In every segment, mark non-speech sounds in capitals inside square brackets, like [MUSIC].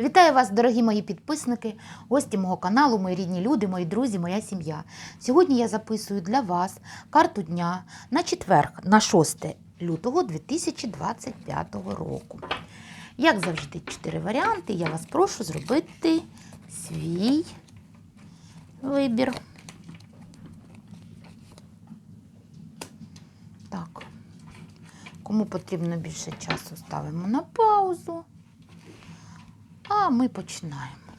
Вітаю вас, дорогі мої підписники, гості мого каналу, мої рідні люди, мої друзі, моя сім'я. Сьогодні я записую для вас карту дня на четверг, на 6 лютого 2025 року. Як завжди, чотири варіанти. Я вас прошу зробити свій вибір. Так. Кому потрібно більше часу, ставимо на паузу. А ми починаємо.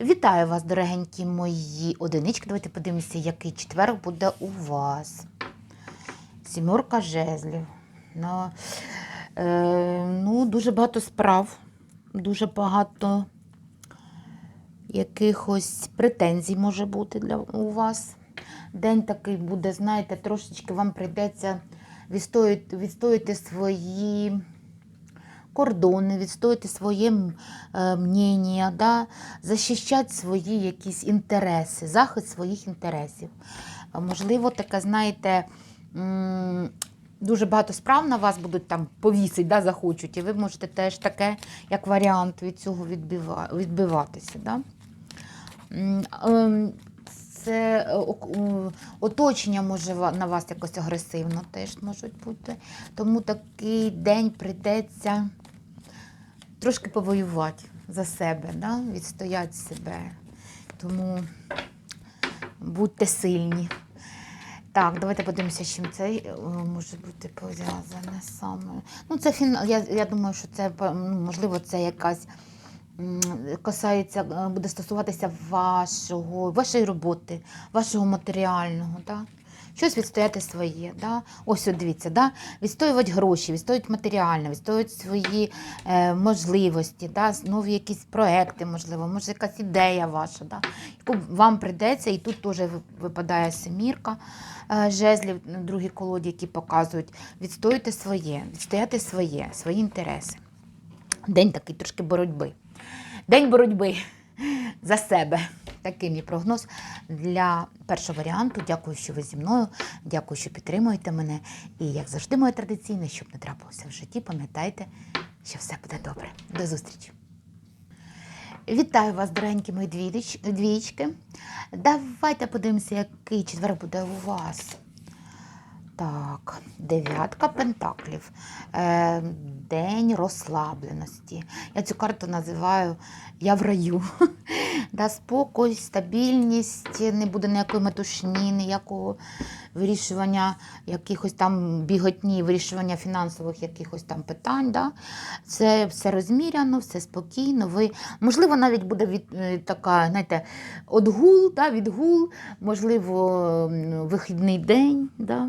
Вітаю вас, дорогенькі мої одинички. Давайте подивимося, який четверг буде у вас. Сімерка жезлів. Ну, е, ну, дуже багато справ, дуже багато якихось претензій може бути для у вас. День такий буде, знаєте, трошечки вам прийдеться відстояти свої кордони, відстояти своє е, мнення, да? захищати свої якісь інтереси, захист своїх інтересів. Можливо, таке, знаєте, дуже багато справ на вас будуть там повісити, да, захочуть, і ви можете теж таке, як варіант від цього відбива, відбиватися. Да? Це е, оточення може на вас якось агресивно теж можуть бути. Тому такий день прийдеться трошки повоювати за себе, да? відстояти себе. Тому будьте сильні. Так, давайте подивимося, чим це е, може бути пов'язане саме. Ну, це фін... я, я думаю, що це ну, можливо це якась касається, е, буде стосуватися вашого, вашої роботи, вашого матеріального. Да? Щось відстояти своє. Да? Ось от дивіться, да? відстоювати гроші, відстоювати матеріальне, відстоювати свої е, можливості, да? нові якісь проекти, можливо, може якась ідея ваша, да? яку вам прийдеться, і тут теж випадає семірка е, жезлів, на другій колоді, які показують відстояти своє, відстояти своє, свої інтереси. День такий трошки боротьби. День боротьби [LAUGHS] за себе. Такий мій прогноз для першого варіанту. Дякую, що ви зі мною. Дякую, що підтримуєте мене. І як завжди, моє традиційне, щоб не трапилося в житті, пам'ятайте, що все буде добре. До зустрічі! Вітаю вас, дорогенькі мої двічки. Давайте подивимося, який четвер буде у вас. Так, дев'ятка пентаклів. Е, день розслабленості. Я цю карту називаю Я в раю. [LAUGHS] Да, спокій, стабільність, не буде ніякої метушні, ніякого вирішування якихось там біготні, вирішування фінансових якихось там питань. Да? Це все розміряно, все спокійно. Ви, можливо, навіть буде від, е, така, знаєте, отгул, да, відгул, можливо, вихідний день. Да?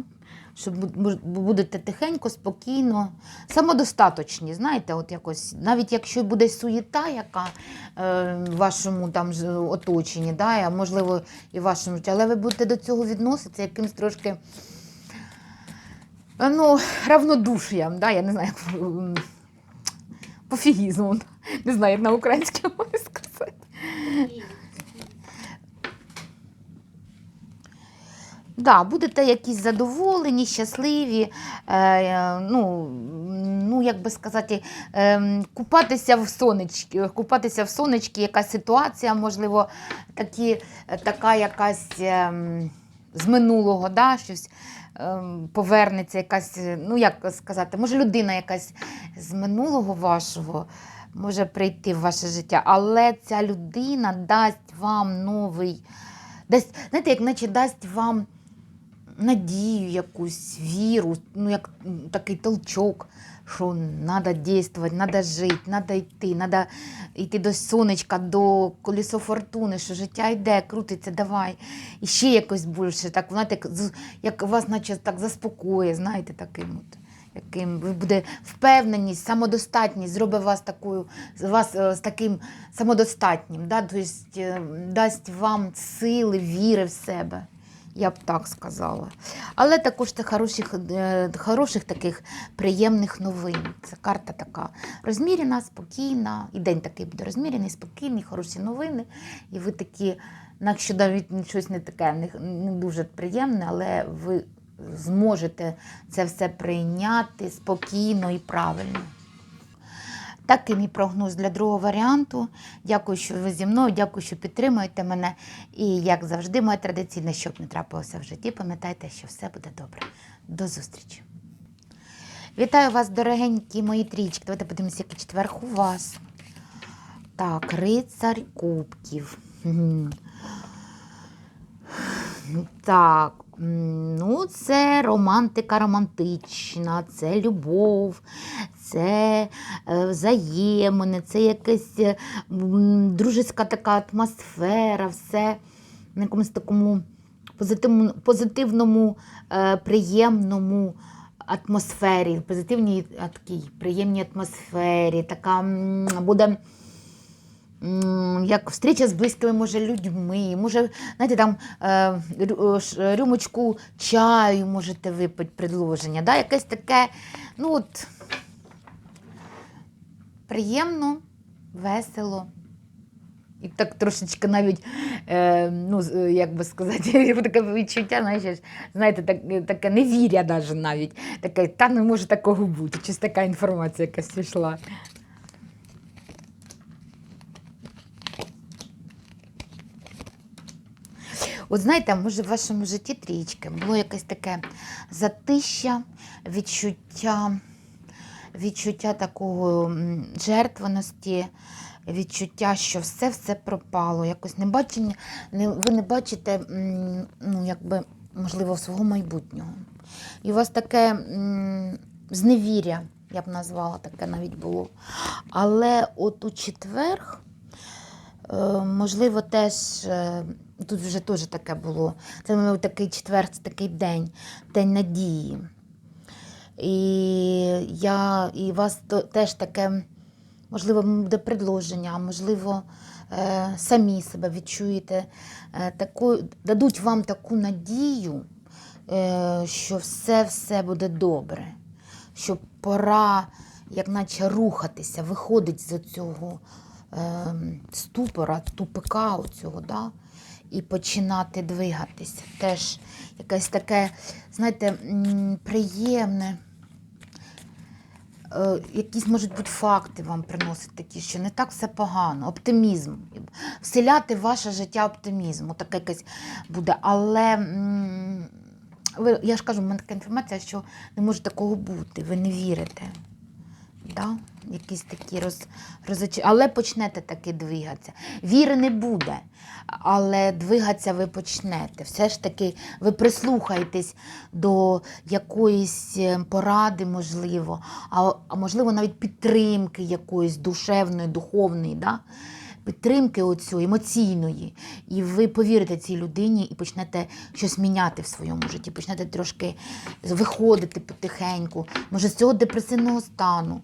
Що бу- бу- будете тихенько, спокійно, самодостаточні, знаєте, от якось, навіть якщо буде суєта, яка е, в вашому там оточенні, да, а можливо і в вашому але ви будете до цього відноситися якимсь трошки е, ну, равнодушіям, да, я не знаю, як пофігізмом, не знаю, як на українській мові сказати. Да, будете якісь задоволені, щасливі, е, ну, ну, як би сказати, е, купатися в сонечки, купатися в сонечки, якась ситуація, можливо, такі, е, така якась е, з минулого, да, щось е, повернеться, якась, е, ну як сказати, може людина якась з минулого вашого може прийти в ваше життя, але ця людина дасть вам новий, дасть, знаєте, як наче дасть вам надію, якусь віру, ну як такий толчок, що треба діяти, треба жити, треба йти, треба йти до сонечка, до колесо фортуни, що життя йде, крутиться, давай. І ще якось більше, так, знаєте, як, як вас наче так заспокоює, знаєте, таким от. Яким буде впевненість, самодостатність, зробить вас такою, вас е, з таким самодостатнім, да? тобто, дасть вам сили, віри в себе. Я б так сказала. Але також це хороших, е, хороших таких приємних новин. Це карта така розмірена, спокійна. І день такий буде розмірений, спокійний, хороші новини. І ви такі, якщо навіть щось не таке, не, не дуже приємне, але ви зможете це все прийняти спокійно і правильно. Такий мій прогноз для другого варіанту. Дякую, що ви зі мною, дякую, що підтримуєте мене. І як завжди, моє традиційне, щоб не трапилося в житті, пам'ятайте, що все буде добре. До зустрічі! Вітаю вас, дорогенькі мої трічки. Давайте подивимося, який четверг у вас. Так, рицар кубків. Так, ну це романтика романтична, це любов, це е, взаємини, це якась е, дружеська така атмосфера, все на якомусь такому позитивному, позитивному е, приємному атмосфері, позитивній такій приємній атмосфері, така буде. Як встріча з близькими, може, людьми, може, знаєте, там е, е, ш- рюмочку чаю можете випити предложення. Да? Якесь таке, ну от, приємно, весело. І так трошечки навіть, е, ну, е, як би сказати, [LAUGHS] таке відчуття, знаєш, знаєте, так, таке невіря навіть. Таке, та не може такого бути. Щось така інформація якась пішла. От знаєте, може в вашому житті трічки було якесь таке затища, відчуття, відчуття такого жертвеності, відчуття, що все-все пропало. Якось не бачення, не, ви не бачите, ну, якби, можливо, свого майбутнього. І у вас таке м, зневіря, я б назвала, таке навіть було. Але от у четверг. Е, Можливо, теж е, тут вже теж таке було. Це мабуть, такий четвер, це такий день, день надії. І я, і у вас теж таке, можливо, буде предложення, а можливо, е, самі себе відчуєте, е, таку, дадуть вам таку надію, е, що все-все буде добре, що пора, як наче рухатися, виходить з цього е, ступора, тупика оцього, да? І починати двигатися. Теж якесь таке, знаєте, приємне. Е, Якісь можуть бути факти вам приносити такі, що не так все погано, оптимізм. Вселяти в ваше життя оптимізм. Отаке якесь буде. Але ви, я ж кажу, в мене така інформація, що не може такого бути, ви не вірите. Да? Якісь такі роз, розоч... Але почнете таки двигатися. Віри не буде, але двигатися ви почнете. Все ж таки ви прислухаєтесь до якоїсь е, поради, можливо, а, можливо навіть підтримки якоїсь душевної, духовної. Да? Підтримки оцю, емоційної, і ви повірите цій людині і почнете щось міняти в своєму житті, почнете трошки виходити потихеньку, може з цього депресивного стану,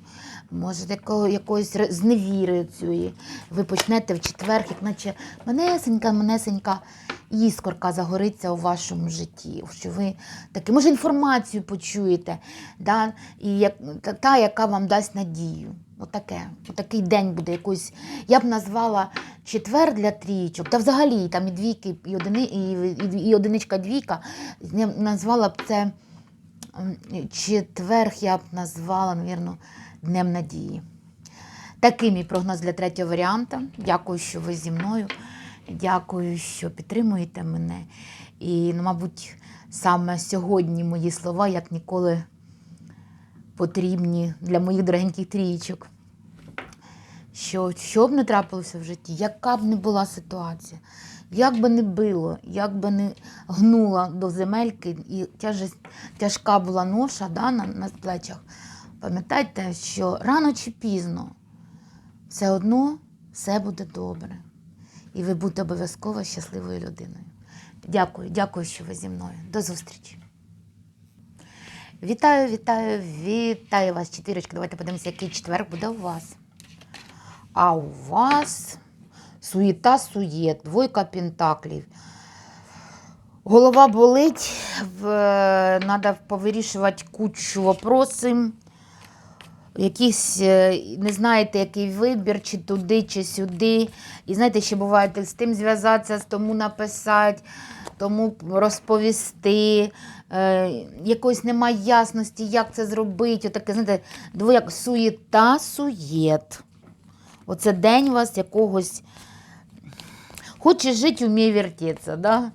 може якого, якоїсь зневіри цієї. Ви почнете в четвер, як наче манесенька, манесенька іскорка загориться у вашому житті. Що ви таки, може, інформацію почуєте, да? і як, та, яка вам дасть надію. Отаке, отакий день буде якийсь. Я б назвала четвер для трійчок, та взагалі там і двійки, і, одини, і, і, і одиничка двійка. Я б назвала б це четверг, я б назвала, мабуть, Днем Надії. Такий мій прогноз для третього варіанта. Дякую, що ви зі мною. Дякую, що підтримуєте мене. І, ну, мабуть, саме сьогодні мої слова, як ніколи, потрібні для моїх дорогеньких трійчок. Що, що б не трапилося в житті, яка б не була ситуація, як би не било, як би не гнула до земельки і тяжесть, тяжка була ноша да, на, на плечах, пам'ятайте, що рано чи пізно все одно все буде добре. І ви будете обов'язково щасливою людиною. Дякую, дякую, що ви зі мною. До зустрічі. Вітаю, вітаю, вітаю вас, четвірочка. Давайте подивимося, який четвер буде у вас. А у вас суєта суєт, двойка пентаклів. Голова болить, треба повирішувати кучу вопросів. Якісь е, не знаєте, який вибір, чи туди, чи сюди. І знаєте, ще буває з тим зв'язатися, з тому написати, тому розповісти. Е, якоїсь немає ясності, як це зробити. Отаке, знаєте, двояк суєта, суєт. Оце день у вас якогось. Хоче жити, вміє вертітися, да?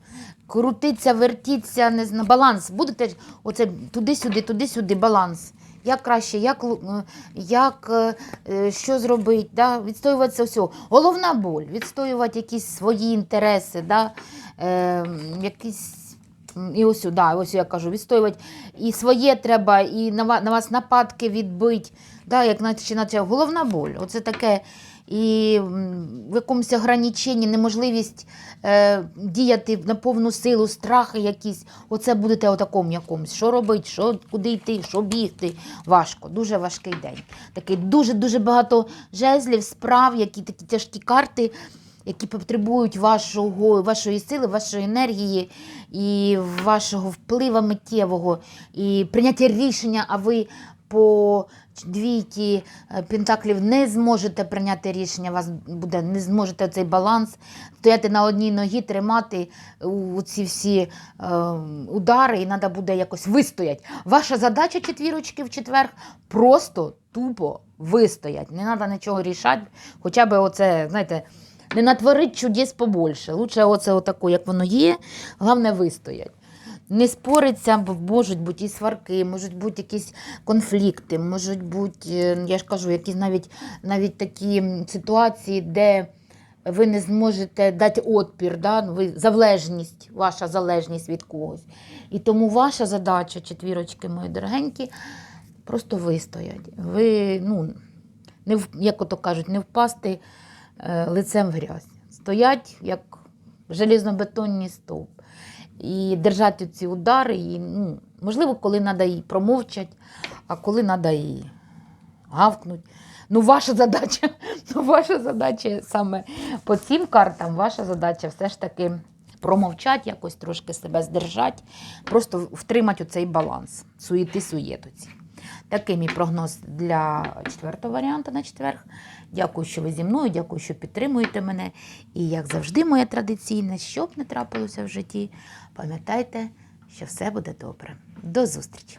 крутиться, вертіться, не знаю, баланс. Будете оце туди-сюди, туди-сюди, баланс. Як краще, як, е, як е, е, що зробити, да? відстоювати це все. Головна боль, відстоювати якісь свої інтереси, да? е, якісь. І ось, да, ось я кажу, відстоювати і своє треба, і на вас, на вас нападки відбити. Да, як наче, наче головна боль. Оце таке і в якомусь ограниченні, неможливість е, діяти на повну силу, страхи якісь. Оце будете о такому якомусь. Що робити, що, куди йти, що бігти. Важко, дуже важкий день. Такий дуже-дуже багато жезлів, справ, які такі тяжкі карти. Які потребують вашого, вашої сили, вашої енергії і вашого впливу миттєвого, і прийняття рішення, а ви по двійки е, пентаклів не зможете прийняти рішення, вас буде, не зможете цей баланс, стояти на одній ногі, тримати у ці всі е, удари, і треба буде якось вистояти. Ваша задача четвірочки в четвер просто тупо вистоять. Не треба нічого рішати, хоча б оце, знаєте, не натворить чудес побольше. Лучше оце отако, як воно є, головне вистоять. Не спориться, бо можуть бути і сварки, можуть бути якісь конфлікти, можуть бути, е, я ж кажу, якісь навіть, навіть такі ситуації, де ви не зможете дати отпір, да? ну, ви, залежність, ваша залежність від когось. І тому ваша задача, четвірочки мої дорогенькі, просто вистоять. Ви, ну, не, як ото кажуть, не впасти лицем в грязь. Стоять як железнобетонні стовп. І держати ці удари, і, ну, можливо, коли треба і промовчати, а коли треба і гавкнути. Ну, ваша задача, [LAUGHS] ну, ваша задача саме по цим картам, ваша задача все ж таки промовчати, якось трошки себе здержати, просто втримати цей баланс, суєти суєтоці. Такий мій прогноз для четвертого варіанту на четверг. Дякую, що ви зі мною, дякую, що підтримуєте мене. І як завжди, моє традиційне, що б не трапилося в житті, пам'ятайте, що все буде добре. До зустрічі!